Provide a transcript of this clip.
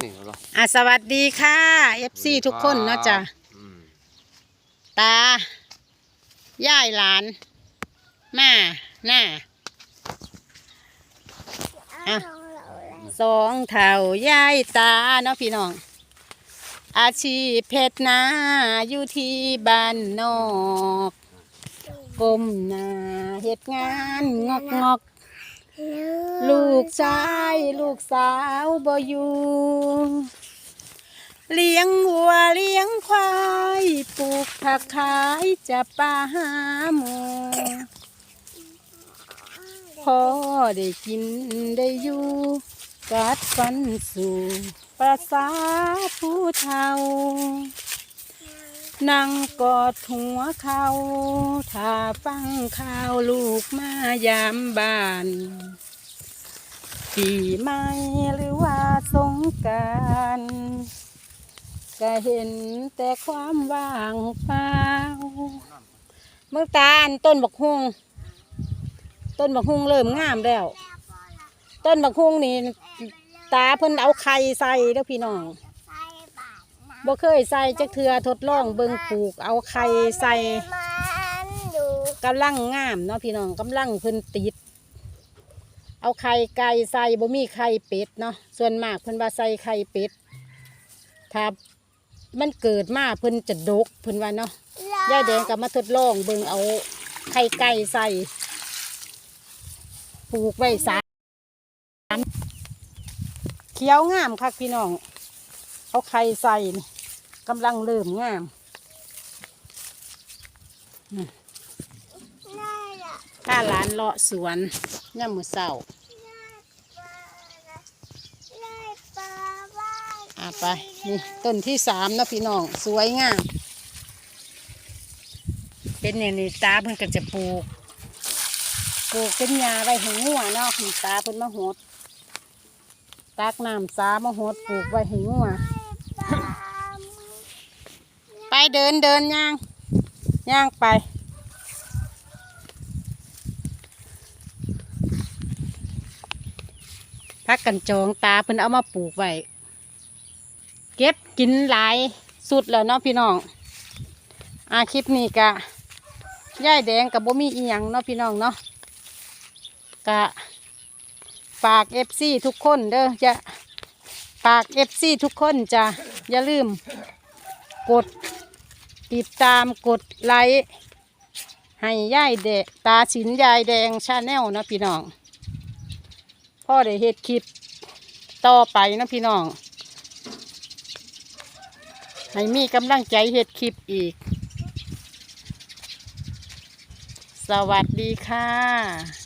นี่เหรออะสวัสดีค่ะ FC ทุกคนเนาะจ้ะอืมตา ย่ายหลาน มาหน้าอะสองเท่าย่ายตาเนาะพี่น้อง อาชีพเพชรนาอยู่ที่บ้านนอกกลมหน้าเฮ็ดงานงอกงอก ลูกชายลูกสาวบ่อยู่เลี้ยงวัวเลี้ยงควายปลูกผักขายจะปาหาหมูพอได้กินได้อยู่กัดฟันสู่ประสาผู้เฒ่า นั่งกอดหัวเขาถ้าฟังข่าวลูกมายามบ้านปีใหม่หรือว่าสงการก็เห็นแต่ความว่างเปล่าเมื่อตาลต้นบักฮุงต้นบักฮุงเริ่มงามแล้ว ต้นบักฮุงนี่ตาเพิ่นเอาไข่ใส่แล้วพี่น้อง บ่เคยใส่จักเทือทดลองเบิ่งปลูก เอาไข่ใส่มันอยู่กำลังงามเนาะพี่น้องกำลังเพิ่นติด เอาไข่ไก่ใส่บ่มีไข่เป็ดเนาะส่วนมากเพิ่นว่าใส่ไข่เป็ดถ้ามันเกิดมาเพิ่นจะดกเพิ่นว่าเนาะยายแดงก็มาทดลองเบิ่งเอาไข่ไก่ใส่ปลูกไว้สามเขียวงามค่ะพี่น้อง เอาไข่ใส่นี่ กำลังเริ่มงามน่ารักข้าหลานเลาะสวนย่ามมือเศร้าได้ปลาไปนี่ต้นที่สามนะพี่น้อง สวยงาม เป็นอย่างนี้ตาเพิ่นก็จะปลูกปลูกเป็นยาไว้ให้งัวเนาะคุณตาเพิ่นมาหดตักน้ำสามาหดปลูกไว้ให้งัว เดินเดินย่าง ย่างไป พักกันจองตาเพิ่นเอามาปลูกไว้ เก็บกินหลายสุดแล้วเนาะพี่น้องอาคลิปนี้กะย่ายแดงกับบ่มีอีหยังเนาะพี่น้องเนาะกะฝากเอฟซีทุกคนเด้อจะฝากเอฟซีทุกคนจะอย่าลืมกด ติดตามกดไลค์ให้ย่ายแดงตาสินยายแดงชาแนลนะพี่น้องพ่อได้เฮ็ดคลิปต่อไปนะพี่น้องให้มีกำลังใจเฮ็ดคลิปอีก สวัสดีค่ะ